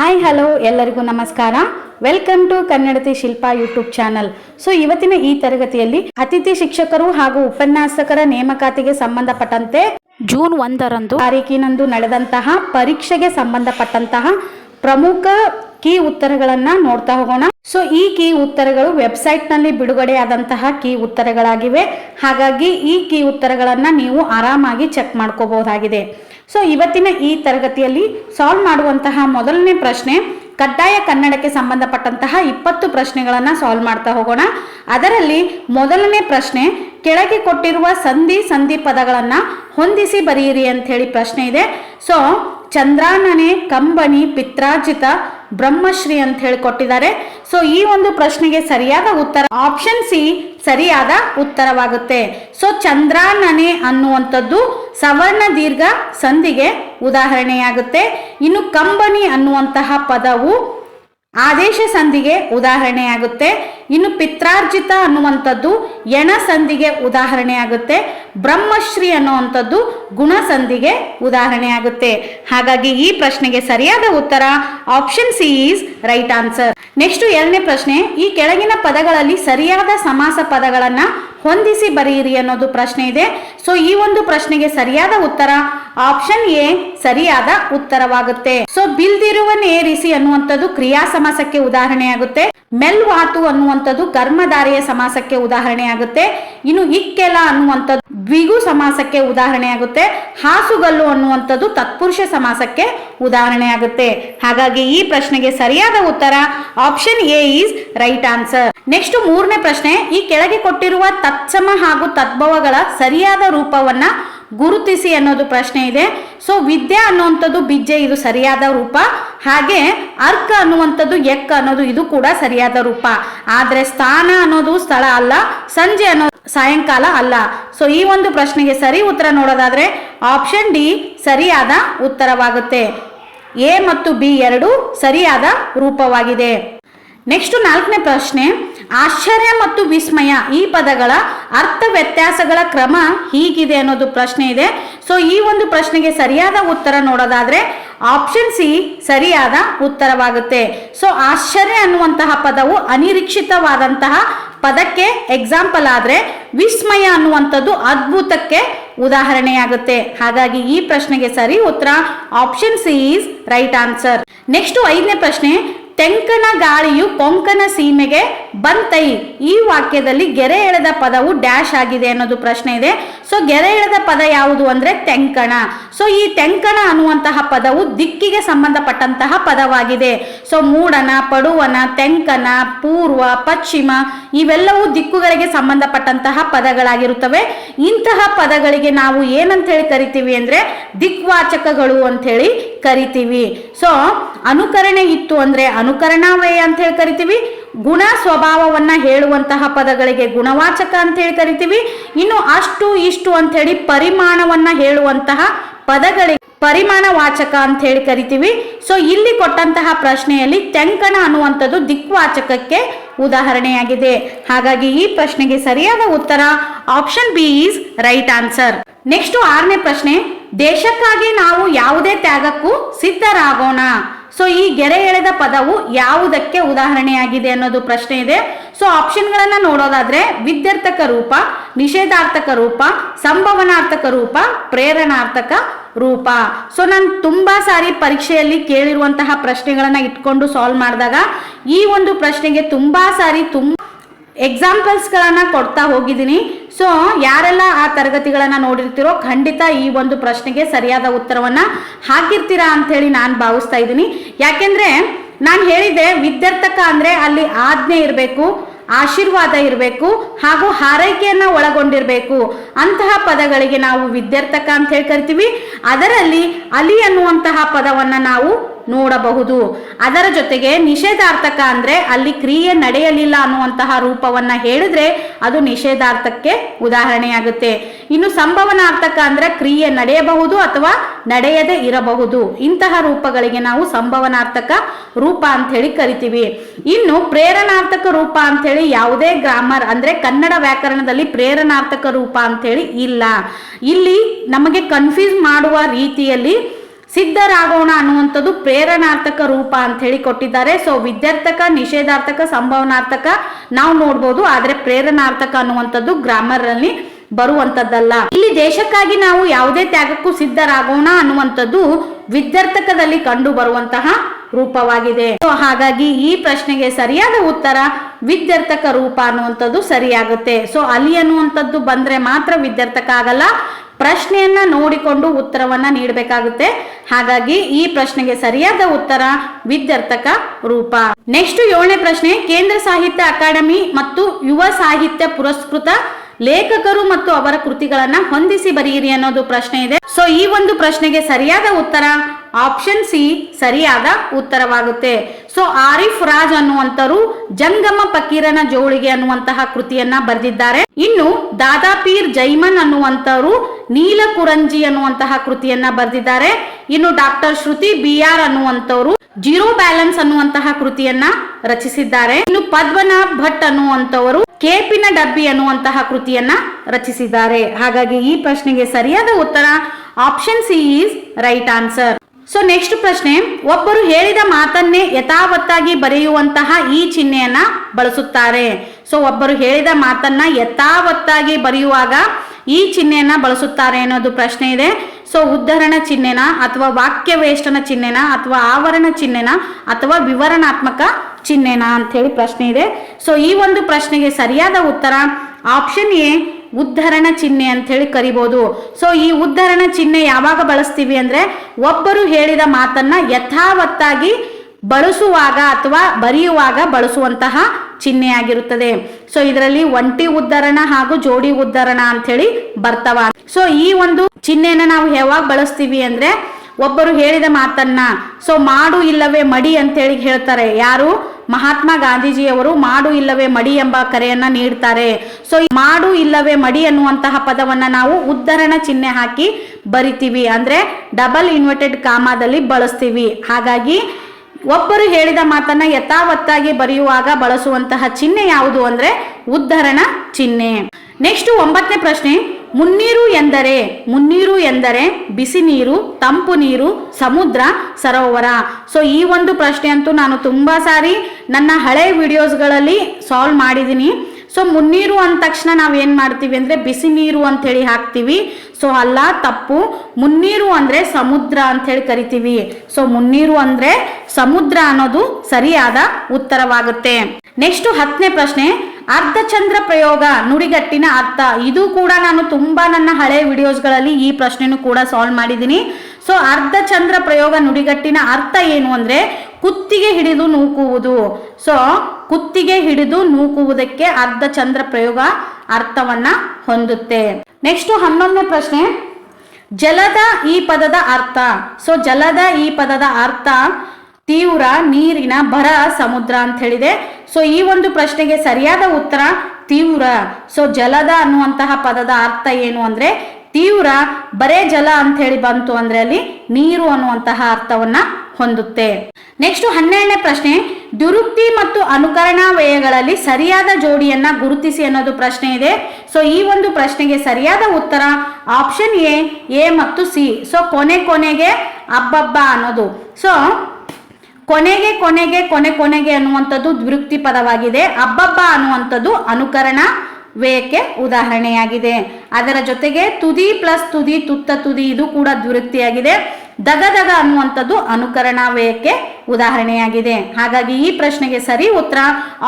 Hi, hello, ಎಲ್ಲರಿಗೂ ನಮಸ್ಕಾರ. Welcome to Kannadathi Shilpa YouTube channel so ಇವತ್ತಿನ ಈ ತರಗತಿಯಲ್ಲಿ ಅತಿಥಿ ಶಿಕ್ಷಕರು ಹಾಗೂ ಉಪನ್ಯಾಸಕರ ನೇಮಕಾತಿಗೆ ಸಂಬಂಧಪಟ್ಟಂತೆ ಜೂನ್ ಒಂದರಂದು ತಾರೀಕಿನಂದು ನಡೆದಂತಹ ಪರೀಕ್ಷೆಗೆ ಸಂಬಂಧಪಟ್ಟಂತಹ ಪ್ರಮುಖ ಕೀ ಉತ್ತರಗಳನ್ನ ನೋಡ್ತಾ ಹೋಗೋಣ. ಸೊ ಈ ಕೀ ಉತ್ತರಗಳು ವೆಬ್ಸೈಟ್ನಲ್ಲಿ ಬಿಡುಗಡೆಯಾದಂತಹ ಕೀ ಉತ್ತರಗಳಾಗಿವೆ. ಹಾಗಾಗಿ ಈ ಕೀ ಉತ್ತರಗಳನ್ನ ನೀವು ಆರಾಮಾಗಿ ಚೆಕ್ ಮಾಡ್ಕೋಬಹುದಾಗಿದೆ. ಸೊ ಇವತ್ತಿನ ಈ ತರಗತಿಯಲ್ಲಿ ಸಾಲ್ವ್ ಮಾಡುವಂತಹ ಮೊದಲನೇ ಪ್ರಶ್ನೆ, ಕಡ್ಡಾಯ ಕನ್ನಡಕ್ಕೆ ಸಂಬಂಧಪಟ್ಟಂತಹ ಇಪ್ಪತ್ತು ಪ್ರಶ್ನೆಗಳನ್ನು ಸಾಲ್ವ್ ಮಾಡ್ತಾ ಹೋಗೋಣ. ಅದರಲ್ಲಿ ಮೊದಲನೇ ಪ್ರಶ್ನೆ, ಕೆಳಗೆ ಕೊಟ್ಟಿರುವ ಸಂಧಿ ಸಂಧಿ ಪದಗಳನ್ನು ಹೊಂದಿಸಿ ಬರೆಯಿರಿ ಅಂತ ಹೇಳಿ ಪ್ರಶ್ನೆ ಇದೆ. ಸೊ ಚಂದ್ರಾನನೆ, ಕಂಬನಿ ಪಿತ್ರಾಜಿತ ಬ್ರಹ್ಮಶ್ರೀ ಅಂತ ಹೇಳಿ ಕೊಟ್ಟಿದ್ದಾರೆ. ಸೊ ಈ ಒಂದು ಪ್ರಶ್ನೆಗೆ ಸರಿಯಾದ ಉತ್ತರ ಆಪ್ಷನ್ ಸಿ ಸರಿಯಾದ ಉತ್ತರವಾಗುತ್ತೆ. ಸೊ ಚಂದ್ರಾನನೆ ಅನ್ನುವಂಥದ್ದು ಸವರ್ಣ ದೀರ್ಘ ಸಂಧಿಗೆ ಉದಾಹರಣೆಯಾಗುತ್ತೆ. ಇನ್ನು ಕಂಬನಿ ಅನ್ನುವಂತಹ ಪದವು ಆದೇಶ ಸಂಧಿಗೆ ಉದಾಹರಣೆಯಾಗುತ್ತೆ. ಇನ್ನು ಪಿತ್ರಾರ್ಜಿತ ಅನ್ನುವಂಥದ್ದು ಎಣ ಸಂಧಿಗೆ ಉದಾಹರಣೆಯಾಗುತ್ತೆ. ಬ್ರಹ್ಮಶ್ರೀ ಅನ್ನುವಂಥದ್ದು ಗುಣ ಸಂಧಿಗೆ ಉದಾಹರಣೆಯಾಗುತ್ತೆ. ಹಾಗಾಗಿ ಈ ಪ್ರಶ್ನೆಗೆ ಸರಿಯಾದ ಉತ್ತರ option C is right answer next ಎರಡನೇ ಪ್ರಶ್ನೆ, ಈ ಕೆಳಗಿನ ಪದಗಳಲ್ಲಿ ಸರಿಯಾದ ಸಮಾಸ ಪದಗಳನ್ನ ಹೊಂದಿಸಿ ಬರೆಯಿರಿ ಅನ್ನೋದು ಪ್ರಶ್ನೆ ಇದೆ. ಸೊ ಈ ಒಂದು ಪ್ರಶ್ನೆಗೆ ಸರಿಯಾದ ಉತ್ತರ ಆಪ್ಷನ್ ಎ ಸರಿಯಾದ ಉತ್ತರವಾಗುತ್ತೆ. ಸೊ ಬಿಲ್ದಿರುವ ನೇರಿಸಿ ಅನ್ನುವಂಥದ್ದು ಕ್ರಿಯಾ ಸಮಾಸಕ್ಕೆ ಉದಾಹರಣೆಯಾಗುತ್ತೆ ಮೆಲ್ವಾತು ಅನ್ನುವಂಥದ್ದು ಕರ್ಮಧಾರೆಯ ಸಮಾಸಕ್ಕೆ ಉದಾಹರಣೆಯಾಗುತ್ತೆ ಇನ್ನು ಇಕ್ಕೆಲ ಅನ್ನುವಂಥದ್ದು ದ್ವಿಗು ಸಮಾಸಕ್ಕೆ ಉದಾಹರಣೆಯಾಗುತ್ತೆ ಹಾಸುಗಲ್ಲು ಅನ್ನುವಂಥದ್ದು ತತ್ಪುರುಷ ಸಮಾಸಕ್ಕೆ ಉದಾಹರಣೆಯಾಗುತ್ತೆ ಹಾಗಾಗಿ ಈ ಪ್ರಶ್ನೆಗೆ ಸರಿಯಾದ ಉತ್ತರ option A is right answer next ಮೂರನೇ ಪ್ರಶ್ನೆ, ಈ ಕೆಳಗೆ ಕೊಟ್ಟಿರುವ ತತ್ಸಮ ಹಾಗೂ ತದ್ಭವಗಳ ಸರಿಯಾದ ರೂಪವನ್ನ ಗುರುತಿಸಿ ಅನ್ನೋದು ಪ್ರಶ್ನೆ ಇದೆ. ಸೊ ವಿದ್ಯೆ ಅನ್ನುವಂಥದ್ದು ಬಿಜ್ಜೆ, ಇದು ಸರಿಯಾದ ರೂಪ. ಹಾಗೆ ಅರ್ಕ ಅನ್ನುವಂಥದ್ದು ಎಕ್ ಅನ್ನೋದು, ಇದು ಕೂಡ ಸರಿಯಾದ ರೂಪ. ಆದರೆ ಸ್ಥಾನ ಅನ್ನೋದು ಸ್ಥಳ ಅಲ್ಲ, ಸಂಜೆ ಅನ್ನೋದು ಸಾಯಂಕಾಲ ಅಲ್ಲ. ಸೊ ಈ ಒಂದು ಪ್ರಶ್ನೆಗೆ ಸರಿ ಉತ್ತರ ನೋಡೋದಾದರೆ ಆಪ್ಷನ್ ಡಿ ಸರಿಯಾದ ಉತ್ತರವಾಗುತ್ತೆ. ಎ ಮತ್ತು ಬಿ ಎರಡು ಸರಿಯಾದ ರೂಪವಾಗಿದೆ. ನೆಕ್ಸ್ಟ್ ನಾಲ್ಕನೇ ಪ್ರಶ್ನೆ, ಆಶ್ಚರ್ಯ ಮತ್ತು ವಿಸ್ಮಯ ಈ ಪದಗಳ ಅರ್ಥ ವ್ಯತ್ಯಾಸಗಳ ಕ್ರಮ ಹೀಗಿದೆ ಅನ್ನೋದು ಪ್ರಶ್ನೆ ಇದೆ. ಸೊ ಈ ಒಂದು ಪ್ರಶ್ನೆಗೆ ಸರಿಯಾದ ಉತ್ತರ ನೋಡೋದಾದ್ರೆ ಆಪ್ಷನ್ ಸಿ ಸರಿಯಾದ ಉತ್ತರವಾಗುತ್ತೆ. ಸೊ ಆಶ್ಚರ್ಯ ಅನ್ನುವಂತಹ ಪದವು ಅನಿರೀಕ್ಷಿತವಾದಂತಹ ಪದಕ್ಕೆ ಎಕ್ಸಾಂಪಲ್ ಆದ್ರೆ ವಿಸ್ಮಯ ಅನ್ನುವಂಥದ್ದು ಅದ್ಭುತಕ್ಕೆ ಉದಾಹರಣೆಯಾಗುತ್ತೆ. ಹಾಗಾಗಿ ಈ ಪ್ರಶ್ನೆಗೆ ಸರಿ ಉತ್ತರ option C is right answer next ಐದನೇ ಪ್ರಶ್ನೆ ತೆಂಕಣ ಗಾಳಿಯು ಕೊಂಕಣ ಸೀಮೆಗೆ ಬಂತೈ. ಈ ವಾಕ್ಯದಲ್ಲಿ ಗೆರೆ ಎಳೆದ ಪದವು ಡ್ಯಾಶ್ ಆಗಿದೆ ಅನ್ನೋದು ಪ್ರಶ್ನೆ ಇದೆ. ಸೊ ಗೆರೆ ಎಳೆದ ಪದ ಯಾವುದು ಅಂದ್ರೆ ತೆಂಕಣ. ಸೊ ಈ ತೆಂಕಣ ಅನ್ನುವಂತಹ ಪದವು ದಿಕ್ಕಿಗೆ ಸಂಬಂಧಪಟ್ಟಂತಹ ಪದವಾಗಿದೆ. ಸೊ ಮೂಡನ ಪಡುವನ ತೆಂಕನ ಪೂರ್ವ, ಪಶ್ಚಿಮ ಇವೆಲ್ಲವೂ ದಿಕ್ಕುಗಳಿಗೆ ಸಂಬಂಧಪಟ್ಟಂತಹ ಪದಗಳಾಗಿರುತ್ತವೆ. ಇಂತಹ ಪದಗಳಿಗೆ ನಾವು ಏನಂತ ಹೇಳಿ ಕರಿತೀವಿ ಅಂದ್ರೆ ದಿಕ್ವಾಚಕಗಳು ಅಂತ ಹೇಳಿ ಕರಿತೀವಿ. ಸೊ ಅನುಕರಣೆ ಇತ್ತು ಅಂದ್ರೆ ಅನುಕರಣಾವಯ ಅಂತ ಹೇಳಿ ಕರಿತೀವಿ. ಗುಣ ಸ್ವಭಾವವನ್ನ ಹೇಳುವಂತಹ ಪದಗಳಿಗೆ ಗುಣವಾಚಕ ಅಂತ ಹೇಳಿ ಕರಿತೀವಿ. ಇನ್ನು ಅಷ್ಟು ಇಷ್ಟು ಅಂತ ಹೇಳಿ ಪರಿಮಾಣವನ್ನ ಹೇಳುವಂತಹ ಪದಗಳಿಗೆ ಪರಿಮಾಣ ವಾಚಕ ಅಂತ ಹೇಳಿ ಕರಿತೀವಿ. ಸೊ ಇಲ್ಲಿ ಕೊಟ್ಟಂತಹ ಪ್ರಶ್ನೆಯಲ್ಲಿ ತೆಂಕಣ ಅನ್ನುವಂಥದ್ದು ದಿಕ್ವಾಚಕಕ್ಕೆ ಉದಾಹರಣೆಯಾಗಿದೆ. ಹಾಗಾಗಿ ಈ ಪ್ರಶ್ನೆಗೆ ಸರಿಯಾದ ಉತ್ತರ option B is right answer next ಆರನೇ ಪ್ರಶ್ನೆ, ದೇಶಕ್ಕಾಗಿ ನಾವು ಯಾವುದೇ ತ್ಯಾಗಕ್ಕೂ ಸಿದ್ಧರಾಗೋಣ. ಸೊ ಈ ಗೆರೆ ಎಳೆದ ಪದವು ಯಾವುದಕ್ಕೆ ಉದಾಹರಣೆಯಾಗಿದೆ ಅನ್ನೋದು ಪ್ರಶ್ನೆ ಇದೆ. ಸೊ ಆಪ್ಷನ್ಗಳನ್ನ ನೋಡೋದಾದ್ರೆ ವಿದ್ಯಾರ್ಥಕ ರೂಪ, ನಿಷೇಧಾರ್ಥಕ ರೂಪ, ಸಂಭವನಾರ್ಥಕ ರೂಪ, ಪ್ರೇರಣಾರ್ಥಕ ರೂಪ. ಸೊ ನಾನು ತುಂಬ ಸಾರಿ ಪರೀಕ್ಷೆಯಲ್ಲಿ ಕೇಳಿರುವಂತಹ ಪ್ರಶ್ನೆಗಳನ್ನು ಇಟ್ಕೊಂಡು ಸಾಲ್ವ್ ಮಾಡಿದಾಗ ಈ ಒಂದು ಪ್ರಶ್ನೆಗೆ ತುಂಬ ಸಾರಿ ತುಂಬ ಎಕ್ಸಾಂಪಲ್ಸ್ಗಳನ್ನು ಕೊಡ್ತಾ ಹೋಗಿದ್ದೀನಿ. ಸೊ ಯಾರೆಲ್ಲ ಆ ತರಗತಿಗಳನ್ನು ನೋಡಿರ್ತೀರೋ ಖಂಡಿತ ಈ ಒಂದು ಪ್ರಶ್ನೆಗೆ ಸರಿಯಾದ ಉತ್ತರವನ್ನು ಹಾಕಿರ್ತೀರಾ ಅಂಥೇಳಿ ನಾನು ಭಾವಿಸ್ತಾ ಇದ್ದೀನಿ. ಯಾಕೆಂದರೆ ನಾನು ಹೇಳಿದೆ ವಿದ್ಯಾರ್ಥಕ ಅಂದರೆ ಅಲ್ಲಿ ಆಜ್ಞೆ ಇರಬೇಕು. ಆಶೀರ್ವಾದ ಇರಬೇಕು ಹಾಗೂ ಹಾರೈಕೆಯನ್ನು ಒಳಗೊಂಡಿರಬೇಕು. ಅಂತಹ ಪದಗಳಿಗೆ ನಾವು ವಿದ್ಯಾರ್ಥಕ ಅಂತ ಹೇಳಿ ಕರಿತೀವಿ ಅದರಲ್ಲಿ ಅಲಿ ಅನ್ನುವಂತಹ ಪದವನ್ನು ನಾವು ನೋಡಬಹುದು. ಅದರ ಜೊತೆಗೆ ನಿಷೇಧಾರ್ಥಕ ಅಂದ್ರೆ ಅಲ್ಲಿ ಕ್ರಿಯೆ ನಡೆಯಲಿಲ್ಲ ಅನ್ನುವಂತಹ ರೂಪವನ್ನ ಹೇಳಿದ್ರೆ ಅದು ನಿಷೇಧಾರ್ಥಕ್ಕೆ ಉದಾಹರಣೆಯಾಗುತ್ತೆ. ಇನ್ನು ಸಂಭವನಾರ್ಥಕ ಅಂದ್ರೆ ಕ್ರಿಯೆ ನಡೆಯಬಹುದು ಅಥವಾ ನಡೆಯದೆ ಇರಬಹುದು. ಇಂತಹ ರೂಪಗಳಿಗೆ ನಾವು ಸಂಭವನಾರ್ಥಕ ರೂಪ ಅಂತ ಹೇಳಿ ಕರಿತೀವಿ. ಇನ್ನು ಪ್ರೇರಣಾರ್ಥಕ ರೂಪ ಅಂತ ಹೇಳಿ ಯಾವುದೇ ಗ್ರಾಮರ್ ಅಂದ್ರೆ ಕನ್ನಡ ವ್ಯಾಕರಣದಲ್ಲಿ ಪ್ರೇರಣಾರ್ಥಕ ರೂಪ ಅಂತ ಹೇಳಿ ಇಲ್ಲ. ಇಲ್ಲಿ ನಮಗೆ ಕನ್ಫ್ಯೂಸ್ ಮಾಡುವ ರೀತಿಯಲ್ಲಿ ಸಿದ್ಧರಾಗೋಣ ಅನ್ನುವಂಥದ್ದು ಪ್ರೇರಣಾರ್ಥಕ ರೂಪ ಅಂತ ಹೇಳಿ ಕೊಟ್ಟಿದ್ದಾರೆ. ಸೊ ವಿದ್ಯಾರ್ಥಕ, ನಿಷೇಧಾರ್ಥಕ, ಸಂಭವನಾರ್ಥಕ ನಾವು ನೋಡ್ಬೋದು. ಆದ್ರೆ ಪ್ರೇರಣಾರ್ಥಕ ಅನ್ನುವಂಥದ್ದು ಗ್ರಾಮರ್ ಅಲ್ಲಿ ಬರುವಂತದ್ದಲ್ಲ ಇಲ್ಲಿ ದೇಶಕ್ಕಾಗಿ ನಾವು ಯಾವುದೇ ತ್ಯಾಗಕ್ಕೂ ಸಿದ್ಧರಾಗೋಣ ಅನ್ನುವಂಥದ್ದು ವಿದ್ಯಾರ್ಥಕದಲ್ಲಿ ಕಂಡು ಬರುವಂತಹ ರೂಪವಾಗಿದೆ. ಸೊ ಹಾಗಾಗಿ ಈ ಪ್ರಶ್ನೆಗೆ ಸರಿಯಾದ ಉತ್ತರ ವಿದ್ಯಾರ್ಥಕ ರೂಪ ಅನ್ನುವಂಥದ್ದು ಸರಿಯಾಗುತ್ತೆ. ಸೊ ಅಲ್ಲಿ ಅನ್ನುವಂಥದ್ದು ಬಂದ್ರೆ ಮಾತ್ರ ವಿದ್ಯಾರ್ಥಕ ಆಗಲ್ಲ. ಪ್ರಶ್ನೆಯನ್ನ ನೋಡಿಕೊಂಡು ಉತ್ತರವನ್ನ ನೀಡಬೇಕಾಗುತ್ತೆ. ಹಾಗಾಗಿ ಈ ಪ್ರಶ್ನೆಗೆ ಸರಿಯಾದ ಉತ್ತರ ವಿದ್ಯಾರ್ಥಕ ರೂಪ. ನೆಕ್ಸ್ಟ್ ಏಳನೇ ಪ್ರಶ್ನೆ, ಕೇಂದ್ರ ಸಾಹಿತ್ಯ ಅಕಾಡೆಮಿ ಮತ್ತು ಯುವ ಸಾಹಿತ್ಯ ಪುರಸ್ಕೃತ ಲೇಖಕರು ಮತ್ತು ಅವರ ಕೃತಿಗಳನ್ನ ಹೊಂದಿಸಿ ಬರೆಯಿರಿ ಅನ್ನೋದು ಪ್ರಶ್ನೆ ಇದೆ. ಸೊ ಈ ಒಂದು ಪ್ರಶ್ನೆಗೆ ಸರಿಯಾದ ಉತ್ತರ ಆಪ್ಷನ್ ಸಿ ಸರಿಯಾದ ಉತ್ತರವಾಗುತ್ತೆ. ಸೊ ಆರಿಫ್ ರಾಜ್ ಅನ್ನುವಂತರು ಜಂಗಮ ಫಕೀರನ ಜೋಳಿಗೆ ಅನ್ನುವಂತಹ ಕೃತಿಯನ್ನ ಬರೆದಿದ್ದಾರೆ. ಇನ್ನು ದಾದಾಪೀರ್ ಜೈಮನ್ ಅನ್ನುವಂತರು ನೀಲ ಕುರಂಜಿ ಅನ್ನುವಂತಹ ಕೃತಿಯನ್ನ ಬರೆದಿದ್ದಾರೆ. ಇನ್ನು ಡಾಕ್ಟರ್ ಶ್ರುತಿ ಬಿ ಆರ್ ಅನ್ನುವಂಥವರು ಜೀರೋ ಬ್ಯಾಲೆನ್ಸ್ ಅನ್ನುವಂತಹ ಕೃತಿಯನ್ನ ರಚಿಸಿದ್ದಾರೆ. ಇನ್ನು ಪದ್ಮನಾಭ್ ಭಟ್ ಅನ್ನುವಂಥವರು ಕೇಪಿನ ಡಬ್ಬಿ ಅನ್ನುವಂತಹ ಕೃತಿಯನ್ನ ರಚಿಸಿದ್ದಾರೆ. ಹಾಗಾಗಿ ಈ ಪ್ರಶ್ನೆಗೆ ಸರಿಯಾದ ಉತ್ತರ option C is right answer. So, next ಪ್ರಶ್ನೆ, ಒಬ್ಬರು ಹೇಳಿದ ಮಾತನ್ನೇ ಯಥಾವತ್ತಾಗಿ ಬರೆಯುವಂತಹ ಈ ಚಿಹ್ನೆಯನ್ನ ಬಳಸುತ್ತಾರೆ. ಸೊ, ಒಬ್ಬರು ಹೇಳಿದ ಮಾತನ್ನ ಯಥಾವತ್ತಾಗಿ ಬರೆಯುವಾಗ ಈ ಚಿಹ್ನೆಯನ್ನ ಬಳಸುತ್ತಾರೆ ಅನ್ನೋದು ಪ್ರಶ್ನೆ ಇದೆ. ಸೊ ಉದ್ಧರಣ ಚಿಹ್ನೆನ ಅಥವಾ ವಾಕ್ಯವೇಷ್ಟನ ಚಿಹ್ನೆನ ಅಥವಾ ಆವರಣ ಚಿಹ್ನೆನ ಅಥವಾ ವಿವರಣಾತ್ಮಕ ಚಿಹ್ನೆನ ಅಂತ ಹೇಳಿ ಪ್ರಶ್ನೆ ಇದೆ. ಸೊ ಈ ಒಂದು ಪ್ರಶ್ನೆಗೆ ಸರಿಯಾದ ಉತ್ತರ ಆಪ್ಷನ್ ಎ ಉದ್ಧರಣ ಚಿಹ್ನೆ ಅಂತ ಹೇಳಿ ಕರಿಬಹುದು ಸೊ ಈ ಉದ್ಧರಣ ಚಿಹ್ನೆ ಯಾವಾಗ ಬಳಸ್ತೀವಿ ಅಂದ್ರೆ ಒಬ್ಬರು ಹೇಳಿದ ಮಾತನ್ನ ಯಥಾವತ್ತಾಗಿ ಬಳಸುವಾಗ ಅಥವಾ ಬರೆಯುವಾಗ ಬಳಸುವಂತಹ ಚಿಹ್ನೆಯಾಗಿರುತ್ತದೆ ಸೊ ಇದರಲ್ಲಿ ಒಂಟಿ ಉದ್ಧರಣ ಹಾಗೂ ಜೋಡಿ ಉದ್ಧರಣ ಅಂತ ಹೇಳಿ ಬರ್ತವ. ಸೊ ಈ ಒಂದು ಚಿಹ್ನೆನ ನಾವು ಯಾವಾಗ ಬಳಸ್ತೀವಿ ಅಂದ್ರೆ ಒಬ್ಬರು ಹೇಳಿದ ಮಾತನ್ನ ಸೊ ಮಾಡು ಇಲ್ಲವೇ ಮಡಿ ಅಂತ ಹೇಳಿ ಹೇಳ್ತಾರೆ. ಯಾರು? ಮಹಾತ್ಮ ಗಾಂಧೀಜಿಯವರು ಮಾಡು ಇಲ್ಲವೇ ಮಡಿ ಎಂಬ ಕರೆಯನ್ನ ನೀಡ್ತಾರೆ. ಸೊ ಮಾಡು ಇಲ್ಲವೇ ಮಡಿ ಅನ್ನುವಂತಹ ಪದವನ್ನ ನಾವು ಉದ್ಧರಣ ಚಿಹ್ನೆ ಹಾಕಿ ಬರಿತೀವಿ. ಅಂದ್ರೆ ಡಬಲ್ ಇನ್ವರ್ಟೆಡ್ ಕಾಮಾದಲ್ಲಿ ಬಳಸ್ತೀವಿ. ಹಾಗಾಗಿ ಒಬ್ಬರು ಹೇಳಿದ ಮಾತನ್ನ ಯಥಾವತ್ತಾಗಿ ಬರೆಯುವಾಗ ಬಳಸುವಂತಹ ಚಿಹ್ನೆ ಯಾವುದು ಅಂದ್ರೆ ಉದ್ಧರಣ ಚಿಹ್ನೆ. ನೆಕ್ಸ್ಟ್ ಒಂಬತ್ತನೇ ಪ್ರಶ್ನೆ, ಮುನ್ನೀರು ಎಂದರೆ ಮುನ್ನೀರು ಎಂದರೆ ಬಿಸಿ ನೀರು, ತಂಪು ನೀರು, ಸಮುದ್ರ, ಸರೋವರ. ಸೊ ಈ ಒಂದು ಪ್ರಶ್ನೆ ಅಂತೂ ನಾನು ತುಂಬಾ ಸಾರಿ ನನ್ನ ಹಳೆ ವಿಡಿಯೋಸ್ಗಳಲ್ಲಿ ಸಾಲ್ವ್ ಮಾಡಿದ್ದೀನಿ ಸೊ ಮುನ್ನೀರು ಅಂದ ತಕ್ಷಣ ನಾವು ಏನು ಮಾಡ್ತೀವಿ ಅಂದರೆ ಬಿಸಿ ನೀರು ಅಂಥೇಳಿ ಹಾಕ್ತೀವಿ. ಸೊ ಅಲ್ಲ, ತಪ್ಪು. ಮುನ್ನೀರು ಅಂದರೆ ಸಮುದ್ರ ಅಂಥೇಳಿ ಕರಿತೀವಿ. ಸೊ ಮುನ್ನೀರು ಅಂದರೆ ಸಮುದ್ರ ಅನ್ನೋದು ಸರಿಯಾದ ಉತ್ತರವಾಗುತ್ತೆ. ನೆಕ್ಸ್ಟ್ ಹತ್ತನೇ ಪ್ರಶ್ನೆ, ಅರ್ಧಚಂದ್ರ ಪ್ರಯೋಗ, ನುಡಿಗಟ್ಟಿನ ಅರ್ಥ. ಇದು ಕೂಡ ನಾನು ತುಂಬಾ ನನ್ನ ಹಳೆ ವಿಡಿಯೋಸ್ಗಳಲ್ಲಿ ಈ ಪ್ರಶ್ನೆನೂ ಕೂಡ ಸಾಲ್ವ್ ಮಾಡಿದ್ದೀನಿ. ಸೊ ಅರ್ಧಚಂದ್ರ ಪ್ರಯೋಗ, ನುಡಿಗಟ್ಟಿನ ಅರ್ಥ ಏನು ಅಂದ್ರೆ ಕುತ್ತಿಗೆ ಹಿಡಿದು ನೂಕುವುದು. ಸೊ ಕುತ್ತಿಗೆ ಹಿಡಿದು ನೂಕುವುದಕ್ಕೆ ಅರ್ಧ ಚಂದ್ರ ಪ್ರಯೋಗ ಅರ್ಥವನ್ನ ಹೊಂದುತ್ತೆ. ನೆಕ್ಸ್ಟ್ ಹನ್ನೊಂದನೇ ಪ್ರಶ್ನೆ. ಜಲದ ಈ ಪದದ ಅರ್ಥ. ಸೊ ಜಲದ ಈ ಪದದ ಅರ್ಥ ತೀವ್ರ ನೀರಿನ ಬರ ಸಮುದ್ರ ಅಂತ ಹೇಳಿದೆ ಸೊ ಈ ಒಂದು ಪ್ರಶ್ನೆಗೆ ಸರಿಯಾದ ಉತ್ತರ ತೀವ್ರ. ಸೊ ಜಲದ ಅನ್ನುವಂತಹ ಪದದ ಅರ್ಥ ಏನು ಅಂದ್ರೆ ತೀವ್ರ ಬರೇ ಜಲ ಅಂತ ಹೇಳಿ ಬಂತು ಅಂದ್ರೆ ಅಲ್ಲಿ ನೀರು ಅನ್ನುವಂತಹ ಅರ್ಥವನ್ನ ಹೊಂದುತ್ತೆ. ನೆಕ್ಸ್ಟ್ ಹನ್ನೆರಡನೇ ಪ್ರಶ್ನೆ, ದುರುಕ್ತಿ ಮತ್ತು ಅನುಕರಣಾ ವ್ಯಯಗಳಲ್ಲಿ ಸರಿಯಾದ ಜೋಡಿಯನ್ನ ಗುರುತಿಸಿ ಅನ್ನೋದು ಪ್ರಶ್ನೆ ಇದೆ. ಸೊ ಈ ಒಂದು ಪ್ರಶ್ನೆಗೆ ಸರಿಯಾದ ಉತ್ತರ ಆಪ್ಷನ್ ಎ ಎ ಮತ್ತು ಸಿ ಸೊ ಕೊನೆ ಕೊನೆಗೆ ಅಬ್ಬಬ್ಬ ಅನ್ನೋದು. ಸೊ ಕೊನೆಗೆ ಕೊನೆಗೆ ಕೊನೆ ಕೊನೆಗೆ ಅನ್ನುವಂಥದ್ದು ದ್ವಿರುಕ್ತಿ ಪದವಾಗಿದೆ. ಅಬ್ಬಬ್ಬ ಅನ್ನುವಂಥದ್ದು ಅನುಕರಣ ವ್ಯಯಕ್ಕೆ ಉದಾಹರಣೆಯಾಗಿದೆ. ಅದರ ಜೊತೆಗೆ ತುದಿ ಪ್ಲಸ್ ತುದಿ ತುತ್ತ ತುದಿ ಇದು ಕೂಡ ದ್ವಿರುಕ್ತಿಯಾಗಿದೆ ದಗ ದಗ ಅನ್ನುವಂಥದ್ದು ಅನುಕರಣ ವ್ಯಯಕ್ಕೆ ಉದಾಹರಣೆಯಾಗಿದೆ. ಹಾಗಾಗಿ ಈ ಪ್ರಶ್ನೆಗೆ ಸರಿ ಉತ್ತರ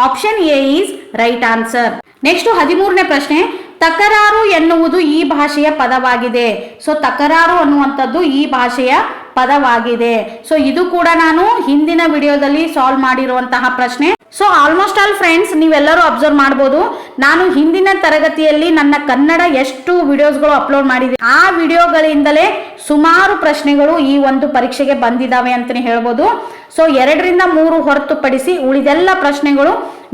option A is right answer next ಹದಿಮೂರನೇ ಪ್ರಶ್ನೆ, ತಕರಾರು ಎನ್ನುವುದು ಈ ಭಾಷೆಯ ಪದವಾಗಿದೆ. ಸೊ ತಕರಾರು ಅನ್ನುವಂಥದ್ದು ಈ ಭಾಷೆಯ ಪದವಾಗಿದೆ. ಸೊ ಇದು ಕೂಡ ನಾನು ಹಿಂದಿನ ವಿಡಿಯೋದಲ್ಲಿ ಸಾಲ್ವ್ ಮಾಡಿರುವಂತಹ ಪ್ರಶ್ನೆ. ಸೊ ಆಲ್ಮೋಸ್ಟ್ ಆಲ್ ಫ್ರೆಂಡ್ಸ್ ನೀವೆಲ್ಲರೂ ಅಬ್ಸರ್ವ್ ಮಾಡ್ಬೋದು. ನಾನು ಹಿಂದಿನ ತರಗತಿಯಲ್ಲಿ ನನ್ನ ಕನ್ನಡ ಎಷ್ಟು ವಿಡಿಯೋಸ್ಗಳು ಅಪ್ಲೋಡ್ ಮಾಡಿದೆ, ಆ ವಿಡಿಯೋಗಳಿಂದಲೇ ಸುಮಾರು ಪ್ರಶ್ನೆಗಳು ಈ ಒಂದು ಪರೀಕ್ಷೆಗೆ ಬಂದಿದ್ದಾವೆ ಅಂತಲೇ ಹೇಳ್ಬೋದು. ಸೊ ಎರಡರಿಂದ ಮೂರು ಹೊರತುಪಡಿಸಿ ಉಳಿದೆಲ್ಲ ಪ್ರಶ್ನೆಗಳು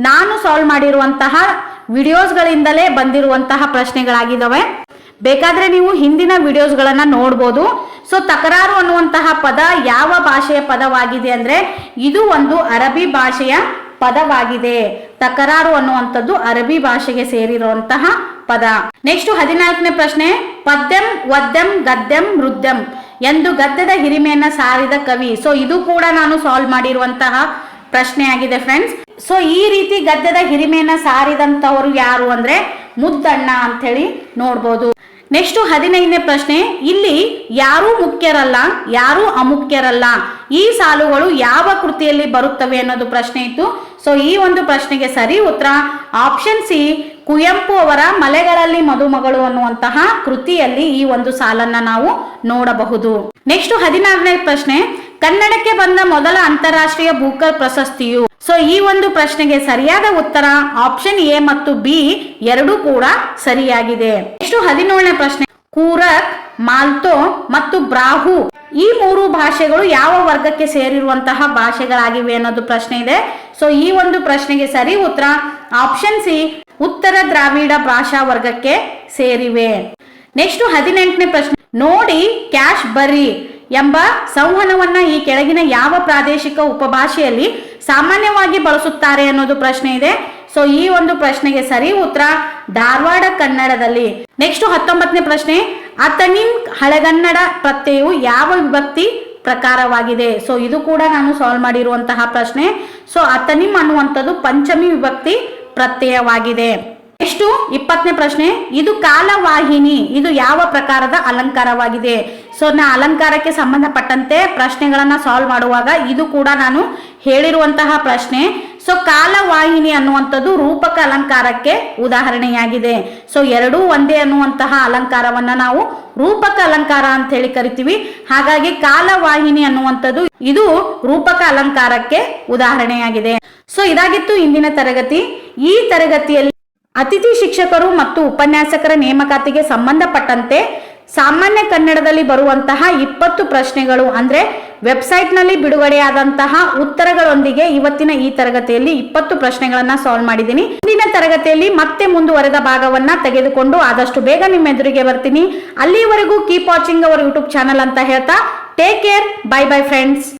ನಾನು ಸಾಲ್ವ್ ಮಾಡಿರುವಂತಹ ವಿಡಿಯೋಸ್ಗಳಿಂದಲೇ ಬಂದಿರುವಂತಹ ಪ್ರಶ್ನೆಗಳಾಗಿದ್ದಾವೆ. ಬೇಕಾದ್ರೆ ನೀವು ಹಿಂದಿನ ವಿಡಿಯೋಸ್ಗಳನ್ನು ನೋಡ್ಬೋದು. ಸೊ ತಕರಾರು ಅನ್ನುವಂತಹ ಪದ ಯಾವ ಭಾಷೆಯ ಪದವಾಗಿದೆ ಅಂದ್ರೆ, ಇದು ಒಂದು ಅರಬಿ ಭಾಷೆಯ ಪದವಾಗಿದೆ. ತಕರಾರು ಅನ್ನುವಂಥದ್ದು ಅರಬಿ ಭಾಷೆಗೆ ಸೇರಿರುವಂತಹ ಪದ. ನೆಕ್ಸ್ಟ್ ಹದಿನಾಲ್ಕನೇ ಪ್ರಶ್ನೆ, ಪದ್ಯಂ, ವದ್ಯಂ, ಗದ್ಯಂ, ಮೃದ್ಯಂ ಎಂದು ಗದ್ಯದ ಹಿರಿಮೆಯನ್ನ ಸಾರಿದ ಕವಿ. ಸೊ ಇದು ಕೂಡ ನಾನು ಸಾಲ್ವ್ ಮಾಡಿರುವಂತಹ ಪ್ರಶ್ನೆ ಆಗಿದೆ ಫ್ರೆಂಡ್ಸ್ ಸೊ ಈ ರೀತಿ ಗದ್ಯದ ಹಿರಿಮೆಯನ್ನ ಸಾರಿದಂತವರು ಯಾರು ಅಂದ್ರೆ ಮುದ್ದಣ್ಣ ಅಂತ ಹೇಳಿ ನೋಡ್ಬೋದು. ನೆಕ್ಸ್ಟ್ ಹದಿನೈದನೇ ಪ್ರಶ್ನೆ, ಇಲ್ಲಿ ಯಾರೂ ಮುಖ್ಯರಲ್ಲ, ಯಾರೂ ಅಮುಖ್ಯರಲ್ಲ. ಈ ಸಾಲುಗಳು ಯಾವ ಕೃತಿಯಲ್ಲಿ ಬರುತ್ತವೆ ಅನ್ನೋದು ಪ್ರಶ್ನೆ ಇತ್ತು. ಸೊ ಈ ಒಂದು ಪ್ರಶ್ನೆಗೆ ಸರಿ ಉತ್ತರ ಆಪ್ಷನ್ ಸಿ ಕುವೆಂಪು ಅವರ ಮಲೆಗಳಲ್ಲಿ ಮದುಮಗಳು ಅನ್ನುವಂತಹ ಕೃತಿಯಲ್ಲಿ ಈ ಒಂದು ಸಾಲನ್ನ ನಾವು ನೋಡಬಹುದು. ನೆಕ್ಸ್ಟ್ ಹದಿನಾರನೇ ಪ್ರಶ್ನೆ ಕನ್ನಡಕ್ಕೆ ಬಂದ ಮೊದಲ ಅಂತಾರಾಷ್ಟ್ರೀಯ ಬೂಕರ್ ಪ್ರಶಸ್ತಿಯು. ಸೊ ಈ ಒಂದು ಪ್ರಶ್ನೆಗೆ ಸರಿಯಾದ ಉತ್ತರ ಆಪ್ಷನ್ ಎ ಮತ್ತು ಬಿ ಎರಡೂ ಕೂಡ ಸರಿಯಾಗಿದೆ. ಇಷ್ಟು ಹದಿನೇಳನೇ ಪ್ರಶ್ನೆ. ಕೂರಕ್, ಮಾಲ್ತೋ ಮತ್ತು ಬ್ರಾಹು. ಈ ಮೂರು ಭಾಷೆಗಳು ಯಾವ ವರ್ಗಕ್ಕೆ ಸೇರಿರುವಂತಹ ಭಾಷೆಗಳಾಗಿವೆ ಅನ್ನೋದು ಪ್ರಶ್ನೆ ಇದೆ. ಸೊ ಈ ಒಂದು ಪ್ರಶ್ನೆಗೆ ಸರಿ ಉತ್ತರ ಆಪ್ಷನ್ ಸಿ ಉತ್ತರ ದ್ರಾವಿಡ ಭಾಷಾ ವರ್ಗಕ್ಕೆ ಸೇರಿವೆ. ನೆಕ್ಸ್ಟ್ ಹದಿನೆಂಟನೇ ಪ್ರಶ್ನೆ. ನೋಡಿ ಕ್ಯಾಶ್ ಬರ್ರಿ ಎಂಬ ಸಂವಹನವನ್ನ ಈ ಕೆಳಗಿನ ಯಾವ ಪ್ರಾದೇಶಿಕ ಉಪಭಾಷೆಯಲ್ಲಿ ಸಾಮಾನ್ಯವಾಗಿ ಬಳಸುತ್ತಾರೆ ಅನ್ನೋದು ಪ್ರಶ್ನೆ ಇದೆ. ಸೊ ಈ ಒಂದು ಪ್ರಶ್ನೆಗೆ ಸರಿ ಉತ್ತರ ಧಾರವಾಡ ಕನ್ನಡದಲ್ಲಿ. ನೆಕ್ಸ್ಟ್ ಹತ್ತೊಂಬತ್ತನೇ ಪ್ರಶ್ನೆ ಅತನಿಂ ಹಳೆಗನ್ನಡ ಪ್ರತ್ಯಯವು ಯಾವ ವಿಭಕ್ತಿ ಪ್ರಕಾರವಾಗಿದೆ? ಸೊ ಇದು ಕೂಡ ನಾನು ಸಾಲ್ವ್ ಮಾಡಿರುವಂತಹ ಪ್ರಶ್ನೆ. ಸೊ ಅತನಿಂ ಅನ್ನುವಂಥದ್ದು ಪಂಚಮಿ ವಿಭಕ್ತಿ ಪ್ರತ್ಯಯವಾಗಿದೆ. ನೆಕ್ಸ್ಟ್ ಇಪ್ಪತ್ತನೇ ಪ್ರಶ್ನೆ. ಇದು ಕಾಲವಾಹಿನಿ. ಇದು ಯಾವ ಪ್ರಕಾರದ ಅಲಂಕಾರವಾಗಿದೆ? ಸೊ ನಾ ಅಲಂಕಾರಕ್ಕೆ ಸಂಬಂಧಪಟ್ಟಂತೆ ಪ್ರಶ್ನೆಗಳನ್ನ ಸಾಲ್ವ್ ಮಾಡುವಾಗ ಇದು ಕೂಡ ನಾನು ಹೇಳಿರುವಂತಹ ಪ್ರಶ್ನೆ. ಸೊ ಕಾಲವಾಹಿನಿ ಅನ್ನುವಂಥದ್ದು ರೂಪಕ ಅಲಂಕಾರಕ್ಕೆ ಉದಾಹರಣೆಯಾಗಿದೆ. ಸೊ ಎರಡೂ ಒಂದೇ ಅನ್ನುವಂತಹ ಅಲಂಕಾರವನ್ನ ನಾವು ರೂಪಕ ಅಲಂಕಾರ ಅಂತ ಹೇಳಿ ಕರಿತೀವಿ. ಹಾಗಾಗಿ ಕಾಲವಾಹಿನಿ ಅನ್ನುವಂಥದ್ದು ಇದು ರೂಪಕ ಅಲಂಕಾರಕ್ಕೆ ಉದಾಹರಣೆಯಾಗಿದೆ. ಸೊ ಇದಾಗಿತ್ತು ಇಂದಿನ ತರಗತಿ. ಈ ತರಗತಿಯಲ್ಲಿ ಅತಿಥಿ ಶಿಕ್ಷಕರು ಮತ್ತು ಉಪನ್ಯಾಸಕರ ನೇಮಕಾತಿಗೆ ಸಂಬಂಧಪಟ್ಟಂತೆ ಸಾಮಾನ್ಯ ಕನ್ನಡದಲ್ಲಿ ಬರುವಂತಹ ಇಪ್ಪತ್ತು ಪ್ರಶ್ನೆಗಳು, ಅಂದ್ರೆ ವೆಬ್ಸೈಟ್ನಲ್ಲಿ ಬಿಡುಗಡೆಯಾದಂತಹ ಉತ್ತರಗಳೊಂದಿಗೆ ಇವತ್ತಿನ ಈ ತರಗತಿಯಲ್ಲಿ ಇಪ್ಪತ್ತು ಪ್ರಶ್ನೆಗಳನ್ನ ಸಾಲ್ವ್ ಮಾಡಿದ್ದೀನಿ. ಮುಂದಿನ ತರಗತಿಯಲ್ಲಿ ಮತ್ತೆ ಮುಂದುವರೆದ ಭಾಗವನ್ನ ತೆಗೆದುಕೊಂಡು ಆದಷ್ಟು ಬೇಗ ನಿಮ್ಮ ಎದುರಿಗೆ ಬರ್ತೀನಿ. ಅಲ್ಲಿವರೆಗೂ keep watching our YouTube channel ಅಂತ ಹೇಳ್ತಾ take care bye bye friends